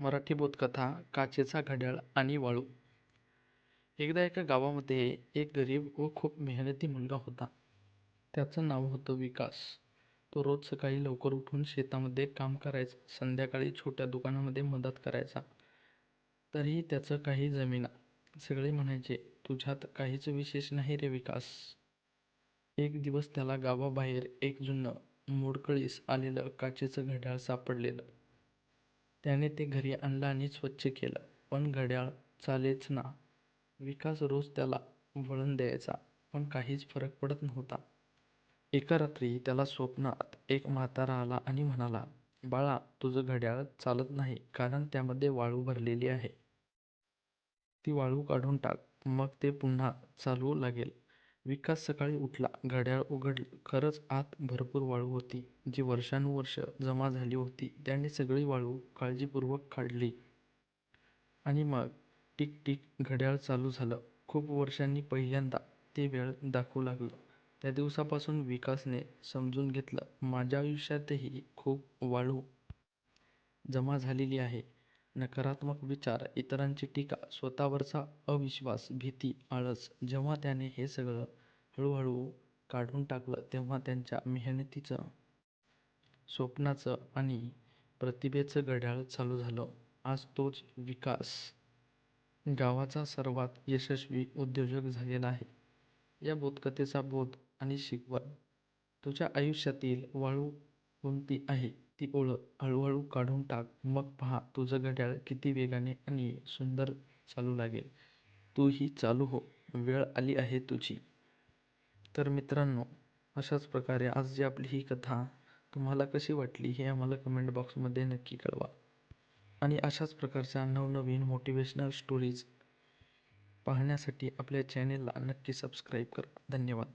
मराठी बोधकथा काचेचा घड्याळ आणि वाळू. एकदा एका गावामध्ये एक गरीब व खूप मेहनती मुलगा होता. त्याचं नाव होतं विकास. तो रोज सकाळी लवकर उठून शेतामध्ये काम करायचा संध्याकाळी छोट्या दुकानामध्ये मदत करायचा. तरीही त्याचं काही जमिना सगळे म्हणायचे तुझ्यात काहीच विशेष नाही रे विकास. एक दिवस त्याला गावाबाहेर एक जुनं मोडकळीस आलेलं काचेचं घड्याळ सापडलेलं. त्याने ते घरी आणलं आणि स्वच्छ केलं. पण घड्याळ चालेच ना. विकास रोज त्याला वळण द्यायचा पण काहीच फरक पडत नव्हता. एका रात्री त्याला स्वप्नात एक म्हातारा आला आणि म्हणाला बाळा तुझं घड्याळ चालत नाही कारण त्यामध्ये वाळू भरलेली आहे. ती वाळू काढून टाक मग ते पुन्हा चालू लागेल. विकास सकाळी उठला. घड्याळ उघडलं खरंच आत भरपूर वाळू होती. जी वर्षानुवर्ष जमा झाली होती त्याने सगळी वाळू काळजीपूर्वक काढली. आणि मग टिक टिक घड्याळ चालू झालं. खूप वर्षांनी पहिल्यांदा ते वेळ दाखवू लागलं. त्या दिवसापासून विकासने समजून घेतलं माझ्या आयुष्यातही खूप वाळू जमा झालेली आहे. नकारात्मक विचार इतरांची टीका स्वतःवरचा अविश्वास भीती आळस जेव्हा त्याने हे सगळं हळूहळू काढून टाकलं तेव्हा त्यांच्या मेहनतीचं स्वप्नाचं आणि प्रतिभेचं घड्याळ चालू झालं. आज तोच विकास गावाचा सर्वात यशस्वी उद्योजक झालेला आहे. या बोधकथेचा बोध आणि शिकवण तुझ्या आयुष्यातील वाळू कोणती आहे. ती ओळ हळूहळू काढून टाक. मग पहा तुझं घड्याळ किती वेगाने आणि सुंदर चालू लागेल. तूही चालू हो. वेळ आली आहे तुझी. तर मित्रांनो अशाच प्रकारे आज जी आपली ही कथा तुम्हाला कशी वाटली हे आम्हाला कमेंट बॉक्समध्ये नक्की कळवा. आणि अशाच प्रकारच्या नवनवीन मोटिवेशनल स्टोरीज पाहण्यासाठी आपल्या चॅनेलला नक्की सबस्क्राईब करा. धन्यवाद.